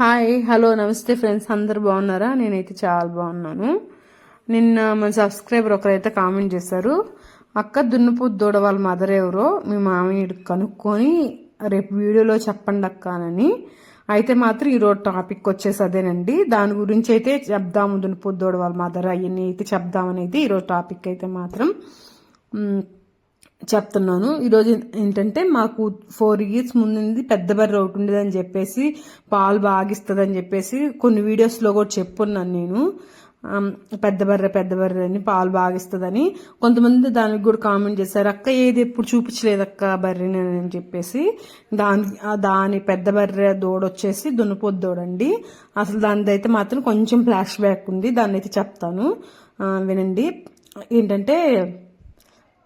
Hi hello నమస్తే friends. అందరు బాగున్నారా? నేనైతే చాలా బాగున్నాను. నిన్న మన సబ్స్క్రైబర్ ఒకరైతే కామెంట్ చేశారు అక్క దున్నుపు దూడ వాళ్ళ మదర్ ఎవరో మీ మామయ్య కనుక్కొని రేపు వీడియోలో చెప్పండి అక్కానని అని అయితే మాత్రం ఈరోజు టాపిక్ వచ్చేసి అదేనండి. దాని గురించి అయితే చెప్దాము. దున్నుపు దూడ వాళ్ళ మదర్ అవన్నీ అయితే చెప్దామనేది ఈరోజు టాపిక్ అయితే మాత్రం. చెప్తున్నాను. ఈరోజు ఏంటంటే మాకు ఫోర్ ఇయర్స్ ముందు పెద్ద బర్రె ఒకటి ఉండేదని చెప్పేసి పాలు బాగా చెప్పేసి కొన్ని వీడియోస్లో కూడా చెప్పున్నాను నేను. పెద్ద బర్రె పెద్ద బర్రె అని పాలు బాగిస్తుందని. కొంతమంది దానికి కూడా కామెంట్ చేశారు అక్క ఏది ఎప్పుడు చూపించలేదు అక్క బర్రెని అని చెప్పేసి. దాని దాని పెద్ద బర్రె దూడ వచ్చేసి దున్నపోతు దూడండి అసలు దానిది అయితే మాత్రం కొంచెం ఫ్లాష్ బ్యాక్ ఉంది దాన్ని అయితే చెప్తాను వినండి. ఏంటంటే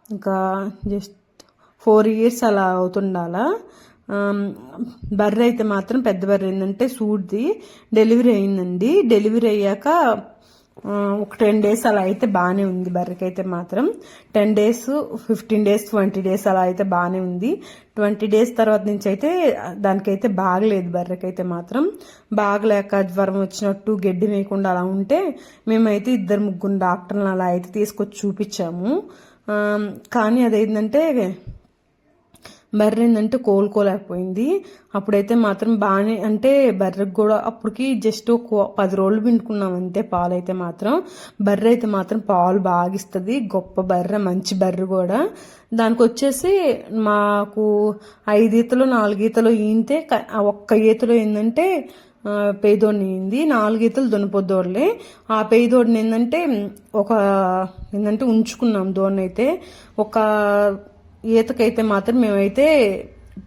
ఇంకా జస్ట్ ఫోర్ ఇయర్స్ అలా అవుతుండాలా? బర్రె అయితే మాత్రం పెద్ద బర్రె ఏంటంటే సూడ్ది డెలివరీ అయిందండి. డెలివరీ అయ్యాక ఒక టెన్ డేస్ అలా అయితే బాగానే ఉంది బర్రెకి అయితే మాత్రం. Ten days fifteen days twenty days అలా అయితే బాగానే ఉంది. ట్వంటీ డేస్ తర్వాత నుంచి అయితే దానికైతే బాగలేదు బర్రెకైతే మాత్రం. బాగలేక జ్వరం వచ్చినట్టు గడ్డి వేయకుండా అలా ఉంటే మేమైతే ఇద్దరు ముగ్గురు డాక్టర్ని అలా అయితే తీసుకొచ్చి చూపించాము. కానీ అదేంటంటే బర్రె ఏంటంటే కోలుకోలేకపోయింది. అప్పుడైతే మాత్రం బాగానే అంటే బర్రెకి కూడా అప్పటికి జస్ట్ ఒక పది రోజులు పిండుకున్నాం అంతే పాలు అయితే మాత్రం. బర్రె అయితే మాత్రం పాలు బాగా ఇస్తుంది గొప్ప బర్రె మంచి బర్రె కూడా. దానికి వచ్చేసి మాకు ఐదు ఈతలు నాలుగు ఈతలు ఈంతే ఒక్క ఈతలో ఏంటంటే పేదోడిని అయింది నాలుగు ఈతలు ఆ పేదోడిని ఏంటంటే ఒక ఏంటంటే ఉంచుకున్నాం దోడినైతే అయితే ఒక ఈతకైతే మాత్రం మేమైతే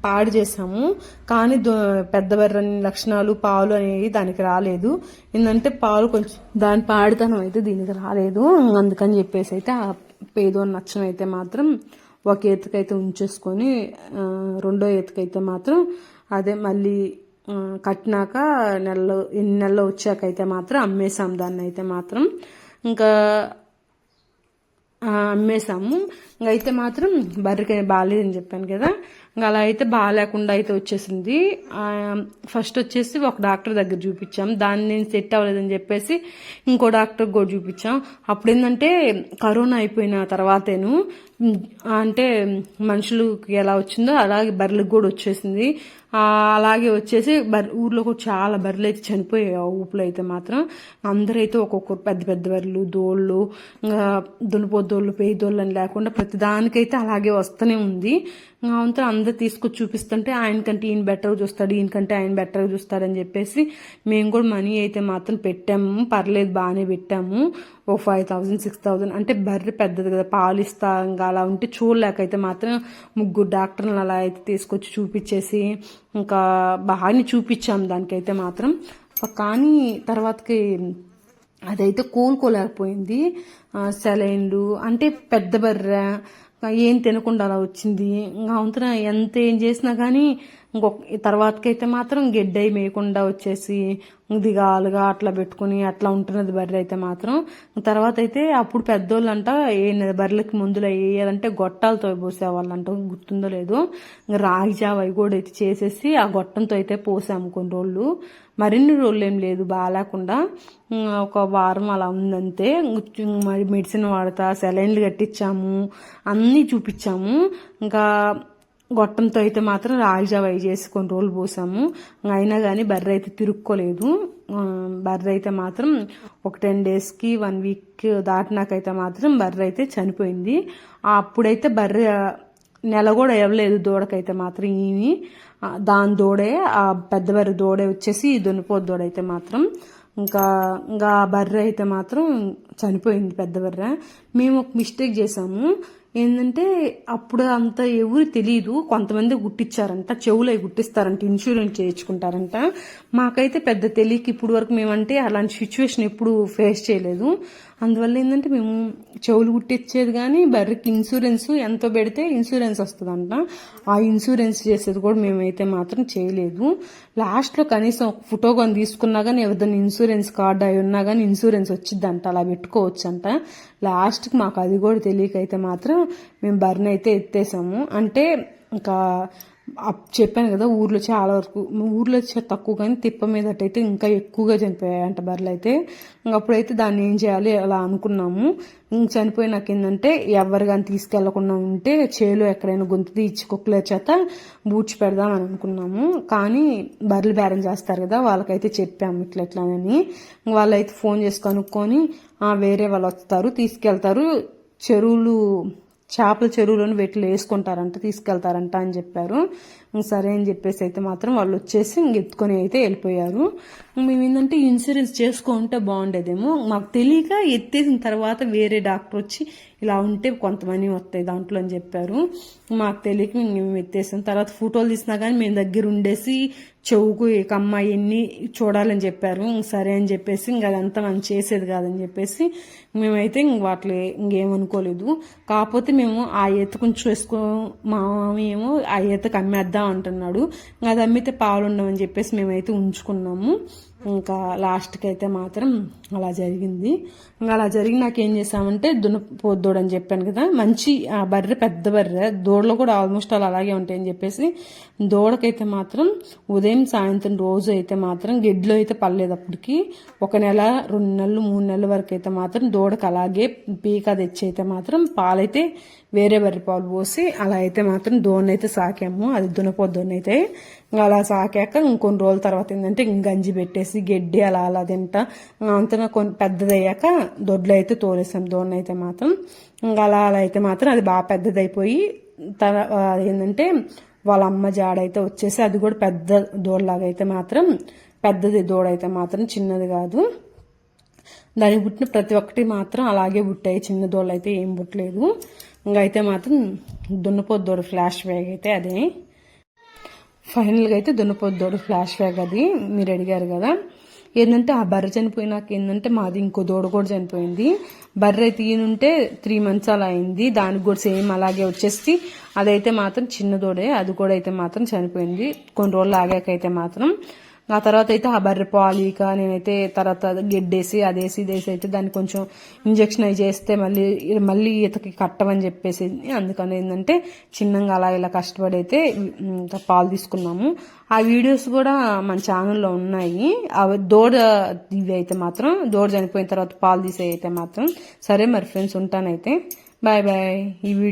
పాడు చేసాము కానీ దో- పెద్ద బెర్రని లక్షణాలు పాలు అనేవి దానికి రాలేదు. ఏంటంటే పాలు కొంచెం దాని పాడితనం అయితే దీనికి రాలేదు. అందుకని చెప్పేసి అయితే ఆ పేదోని నచ్చం అయితే మాత్రం ఒక ఈతకైతే ఉంచేసుకొని రెండో ఈతకైతే మాత్రం అదే మళ్ళీ కట్టినాక నెలలో ఎన్ని నెలలు వచ్చాకైతే మాత్రం అమ్మేసాం దాన్ని అయితే మాత్రం. ఇంకా అమ్మేసాము అయితే మాత్రం బర్రెకి బాగాలేదని చెప్పాను కదా. ఇంకా అలా అయితే బాగాలేకుండా అయితే వచ్చేసింది. ఫస్ట్ వచ్చేసి ఒక డాక్టర్ దగ్గర చూపించాం. దాన్ని నేను సెట్ అవ్వలేదని చెప్పేసి ఇంకో డాక్టర్ కూడా చూపించాం. అప్పుడు ఏంటంటే కరోనా అయిపోయిన తర్వాతేను అంటే మనుషులకి ఎలా వచ్చిందో అలాగే బర్రెలకు కూడా వచ్చేసింది. అలాగే వచ్చేసి బర్ ఊర్లో కూడా చాలా బర్రెలు అయితే చనిపోయాయి ఆ ఊపులో అయితే మాత్రం. అందరైతే ఒక్కొక్కరు పెద్ద పెద్ద బర్రెలు దోళ్ళు ఇంకా దున్నపోదోళ్ళు పేదోళ్ళు అని లేకుండా ప్రతిదానికైతే అలాగే వస్తూనే ఉంది. అంతా అందరు తీసుకొచ్చి చూపిస్తుంటే ఆయనకంటే ఈయన బెటర్గా చూస్తాడు ఈయనకంటే ఆయన బెటర్గా చూస్తాడని చెప్పేసి మేము కూడా మనీ అయితే మాత్రం పెట్టాము. పర్లేదు బాగానే పెట్టాము. ఓ ఫైవ్ థౌజండ్ సిక్స్ థౌజండ్ అంటే బర్రె పెద్దది కదా పాలు ఇస్తా ఇంకా అలా ఉంటే చూడలేకైతే మాత్రం ముగ్గురు డాక్టర్లు అలా అయితే తీసుకొచ్చి చూపించేసి ఇంకా బాగానే చూపించాం దానికైతే మాత్రం. కానీ తర్వాతకి అదైతే కోలుకోలేకపోయింది సెలైన్లు అంటే పెద్ద బర్రె ఏం తినకుండా అలా వచ్చింది. ఇంకా అవుతున్న ఎంత ఏం చేసినా కానీ ఇంకొక తర్వాతకైతే మాత్రం గెడ్డై మేయకుండా వచ్చేసి దిగాలుగా అట్లా పెట్టుకుని అట్లా ఉంటున్నది బర్రె అయితే మాత్రం. తర్వాత అయితే అప్పుడు పెద్దోళ్ళు అంట ఏ బర్రెలకి మందులు వేయాలంటే గొట్టాలతో పోసేవాళ్ళంట. గుర్తుందో లేదో. ఇంకా రాగి జావ అవి కూడా అయితే చేసేసి ఆ గొట్టంతో అయితే పోసాము కొన్ని రోజులు. మరిన్ని రోజులు ఏం లేదు బాగాలేకుండా ఒక వారం అలా ఉందంతే. మరి మెడిసిన్ వాడతా సెలైన్లు కట్టించాము అన్నీ చూపించాము. ఇంకా గొట్టంతో అయితే మాత్రం రాగిజావ అవి చేసి కొన్ని రోజులు పోసాము. అయినా కానీ బర్రె అయితే తిరుక్కోలేదు. బర్రె అయితే మాత్రం ఒక టెన్ డేస్కి వన్ వీక్ దాటినాకైతే మాత్రం బర్రె అయితే చనిపోయింది. అప్పుడైతే బర్రె నెల కూడా ఇవ్వలేదు దూడకైతే మాత్రం ఈమె దాని దూడే ఆ పెద్దవారి దూడే వచ్చేసి ఈ దున్నపోతు దూడ అయితే మాత్రం ఇంకా ఇంకా ఆ బర్రె అయితే మాత్రం చనిపోయింది పెద్ద బర్రె మేము ఒక మిస్టేక్ చేసాము. ఏంటంటే అప్పుడు అంత ఎవరు తెలియదు కొంతమంది గుట్టించారంట చెవులు అవి గుట్టిస్తారంట ఇన్సూరెన్స్ చేయించుకుంటారంట. మాకైతే పెద్ద తెలియక ఇప్పుడు వరకు మేమంటే అలాంటి సిచ్యువేషన్ ఎప్పుడు ఫేస్ చేయలేదు. అందువల్ల ఏంటంటే మేము చెవులు గుట్టించేది కానీ బర్రెకి ఇన్సూరెన్స్ ఎంతో పెడితే ఇన్సూరెన్స్ వస్తుందంట. ఆ ఇన్సూరెన్స్ చేసేది కూడా మేమైతే మాత్రం చేయలేదు. లాస్ట్లో కనీసం ఒక ఫోటో కొని తీసుకున్నా కానీ ఎవరిదైనా ఇన్సూరెన్స్ కార్డు అయి ఉన్నా కానీ ఇన్సూరెన్స్ వచ్చిద్దంట అలా పెట్టుకోవచ్చు అంట లాస్ట్కి మాకు అది కూడా తెలియకైతే మాత్రం మేము బర్న్ అయితే ఎత్తేసాము. అంటే ఇంకా చెప్పాను కదా ఊర్లో చాలా వరకు ఊర్లో తక్కువ కానీ తిప్ప మీద అయితే ఇంకా ఎక్కువగా చనిపోయాయంట బర్రెలు అయితే. అప్పుడైతే దాన్ని ఏం చేయాలి అలా అనుకున్నాము. చనిపోయినాక ఏంటంటే ఎవరు కానీ తీసుకెళ్ళకుండా ఉంటే చేలో ఎక్కడైనా గొంతు తీర్చి కుక్కల చేత బూడ్చి పెడదామని అనుకున్నాము. కానీ బర్రెలు బేరం చేస్తారు కదా వాళ్ళకైతే చెప్పాము ఇట్లా ఇట్లా అని. వాళ్ళైతే ఫోన్ చేసి కనుక్కొని వేరే వాళ్ళు వస్తారు తీసుకెళ్తారు. చెరువులు చేపల చెరువులోని వీటిలో వేసుకుంటారంట తీసుకెళ్తారంట అని చెప్పారు. సరే అని చెప్పేసి అయితే మాత్రం వాళ్ళు వచ్చేసి ఇంక ఎత్తుకొని అయితే వెళ్ళిపోయారు. మేము ఏంటంటే ఇన్సూరెన్స్ చేసుకుంటే బాగుండేదేమో. మాకు తెలియక ఎత్తేసిన తర్వాత వేరే డాక్టర్ వచ్చి ఇలా ఉంటే కొంతమంది వస్తాయి దాంట్లో అని చెప్పారు. మాకు తెలియక మేము ఎత్తేసాం. తర్వాత ఫోటోలు తీసినా కానీ మేము దగ్గర ఉండేసి చెవుకు ఇక అమ్మాయి ఎన్ని చూడాలని చెప్పారు. ఇంక సరే అని చెప్పేసి ఇంక అదంతా మనం చేసేది కాదని చెప్పేసి మేమైతే ఇంక వాటిలో ఇంకేమనుకోలేదు. కాకపోతే మేము ఆ ఎత్తుకొని చేసుకో మా ఏమో ఆ ఎత్తుకు అమ్మేద్దాం అంటున్నాడు. అది అమ్మితే పాలు ఉండవని చెప్పేసి మేమైతే ఉంచుకున్నాము. ఇంకా లాస్ట్కి అయితే మాత్రం అలా జరిగింది. ఇంకా అలా జరిగి నాకేం ఏం చేసామంటే దున్నపోద్దోడు అని చెప్పాను కదా మంచి ఆ బర్రె పెద్ద బర్రె దూడలు కూడా ఆల్మోస్ట్ అలా అలాగే ఉంటాయని చెప్పేసి దూడకైతే మాత్రం ఉదయం సాయంత్రం రోజు అయితే మాత్రం గిడ్లో అయితే పర్లేదు అప్పటికి. ఒక నెల రెండు నెలలు మూడు నెలల వరకు అయితే మాత్రం దూడకు అలాగే పీక తెచ్చి అయితే మాత్రం పాలైతే వేరే బర్రె పాలు పోసి అలా అయితే మాత్రం దోణి అయితే సాకాము. అది దున్నపోద్దోని అయితే ఇంకా అలా సాకాక ఇంకొన్ని రోజుల తర్వాత ఏంటంటే గంజి పెట్టేసి గడ్డి అలా అలా తింటా. అంతగా కొన్ని పెద్దదయ్యాక దొడ్లు అయితే తోలేసాం. దోణి అయితే మాత్రం. ఇంకా అలా అలా అయితే మాత్రం అది బాగా పెద్దదైపోయి తన ఏంటంటే వాళ్ళ అమ్మ జాడ అయితే వచ్చేసి అది కూడా పెద్ద దూడలాగా అయితే మాత్రం పెద్దది దూడ అయితే మాత్రం చిన్నది కాదు. దానికి పుట్టిన ప్రతి ఒక్కటి మాత్రం అలాగే పుట్టాయి. చిన్న దోళ్ళు అయితే ఏం పుట్టలేదు. ఇంకా అయితే మాత్రం దున్నపోద్దోడు ఫ్లాష్ బ్యాగ్ అయితే అదే. ఫైనల్గా అయితే దున్నపోద్దోడు ఫ్లాష్ బ్యాగ్ అది మీరు అడిగారు కదా. ఏంటంటే ఆ బర్రె చనిపోయినాక ఏంటంటే మాది ఇంకో దూడ కూడా చనిపోయింది. బర్రె తీయనుంటే త్రీ మంత్స్ అలా అయింది. దానికి కూడా సేమ్ అలాగే వచ్చేసి అదైతే మాత్రం చిన్న దూడే అది కూడా అయితే మాత్రం చనిపోయింది. కొన్ని రోజులు ఆగాకైతే మాత్రం. ఆ తర్వాత అయితే ఆ బర్రె పాలు ఇక నేనైతే తర్వాత గెడ్డేసి అదేసి ఇదేసి అయితే దాన్ని కొంచెం ఇంజక్షన్ అవి చేస్తే మళ్ళీ మళ్ళీ ఈతకి కట్టమని చెప్పేసి అందుకని ఏంటంటే చిన్నగా అలా ఇలా కష్టపడి అయితే పాలు తీసుకున్నాము. ఆ వీడియోస్ కూడా మన ఛానల్లో ఉన్నాయి. అవి దోడ ఇవి అయితే మాత్రం దోడ చనిపోయిన తర్వాత పాలు తీసే అయితే మాత్రం. సరే మరి ఫ్రెండ్స్ ఉంటానైతే. Bye bye. ఈ వీడియో